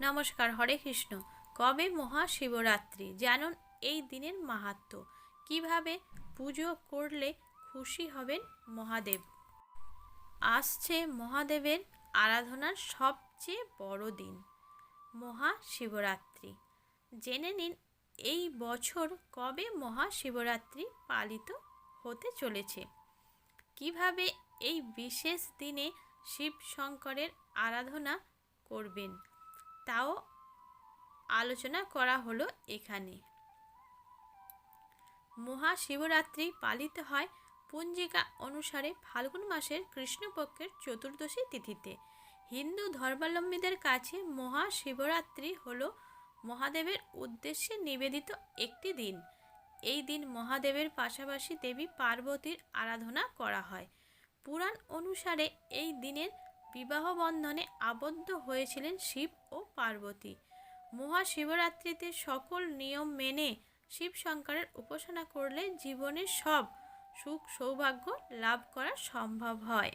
নমস্কার, হরে কৃষ্ণ। কবে মহাশিবরাত্রি? জানুন এই দিনের মাহাত্ম্য কীভাবে পুজো করলে খুশি হবেন মহাদেব? আসছে মহাদেবের আরাধনার সবচেয়ে বড় দিন, মহাশিবরাত্রি। জেনে নিন এই বছর কবে মহাশিবরাত্রি পালিত হতে চলেছে। কীভাবে এই বিশেষ দিনে শিব শঙ্করের আরাধনা করবেন? তাও আলোচনা করা হলো এখানে। মহাশিবরাত্রি পালিত হয় পঞ্জিকা অনুসারে ফাল্গুন মাসের কৃষ্ণপক্ষের চতুর্দশী তিথিতে। হিন্দু ধর্মাবলম্বীদের কাছে মহাশিবরাত্রি হল মহাদেবের উদ্দেশ্যে নিবেদিত একটি দিন। এই দিন মহাদেবের পাশাপাশি দেবী পার্বতীর আরাধনা করা হয়। পুরাণ অনুসারে এই দিনের বিবাহ বন্ধনে আবদ্ধ হয়েছিলেন শিব ও পার্বতী। মহাশিবরাত্রিতে সকল নিয়ম মেনে শিব শঙ্করের উপাসনা করলে জীবনের সব সুখ সৌভাগ্য লাভ করা সম্ভব হয়।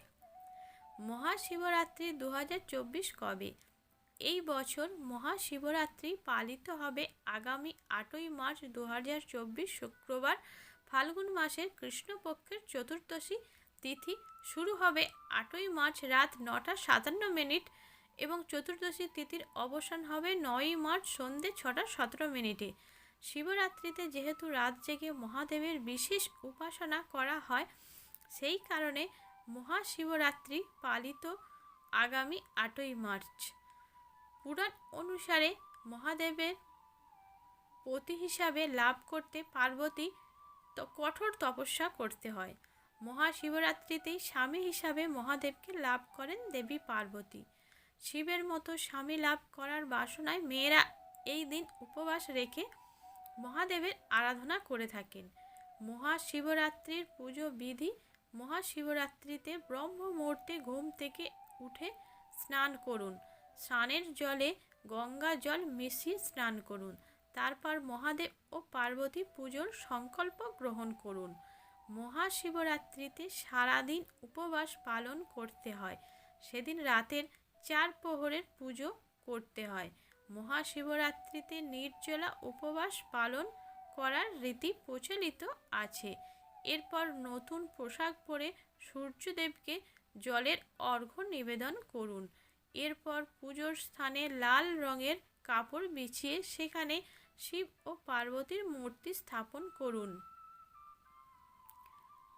মহাশিবরাত্রি দু হাজার চব্বিশ কবে? এই বছর মহাশিবরাত্রি পালিত হবে আগামী আটই মার্চ দু হাজার চব্বিশ শুক্রবার ফাল্গুন মাসের কৃষ্ণপক্ষের চতুর্দশী তিথি শুরু হবে আটই মার্চ রাত নটা সাতান্ন মিনিট এবং চতুর্দশী তিথির অবসান হবে নয়ই মার্চ সন্ধে ছটা সতেরো মিনিটে। শিবরাত্রিতে যেহেতু রাত জেগে মহাদেবের বিশেষ উপাসনা করা হয়, সেই কারণে মহাশিবরাত্রি পালিত আগামী আটই মার্চ। পুরাণ অনুসারে মহাদেবের পতি হিসাবে লাভ করতে পার্বতী কঠোর তপস্যা করতে হয়। মহাশিবরাত্রিতেই স্বামী হিসাবে মহাদেবকে লাভ করেন দেবী পার্বতী। শিবের মতো স্বামী লাভ করার বাসনায় মেয়েরা এই দিন উপবাস রেখে মহাদেবের আরাধনা করে থাকেন। মহাশিবরাত্রির পুজো বিধি মহাশিবরাত্রিতে ব্রহ্ম মুহূর্তে ঘুম থেকে উঠে স্নান করুন। স্নানের জলে গঙ্গা জল মিশিয়ে স্নান করুন। তারপর মহাদেব ও পার্বতী পুজোর সংকল্প গ্রহণ করুন। মহাশিবরাত্রিতে সারাদিন উপবাস পালন করতে হয়। সেদিন রাতের চার প্রহরের পুজো করতে হয়। মহাশিবরাত্রিতে নির্জলা উপবাস পালন করার রীতি প্রচলিত আছে। এরপর নতুন পোশাক পরে সূর্যদেবকে জলের অর্ঘ্য নিবেদন করুন। এরপর পুজোর স্থানে লাল রঙের কাপড় বিছিয়ে সেখানে শিব ও পার্বতীর মূর্তি স্থাপন করুন।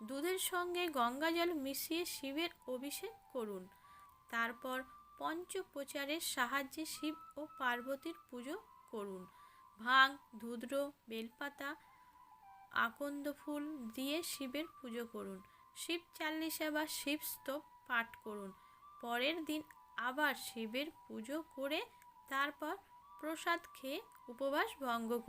দুধের সঙ্গে গঙ্গা জল মিশিয়ে শিবের অভিষেক করুন। তারপর পঞ্চপ্রচারের সাহায্যে শিব ও পার্বতীর পুজো করুন। ভাং, ধুদ্র, বেলপাতা, আকন্দ ফুল দিয়ে শিবের পুজো করুন। শিব চাল্লিশা বা শিব স্তব পাঠ করুন। পরের দিন আবার শিবের পুজো করে তারপর প্রসাদ খেয়ে উপবাস ভঙ্গ করুন।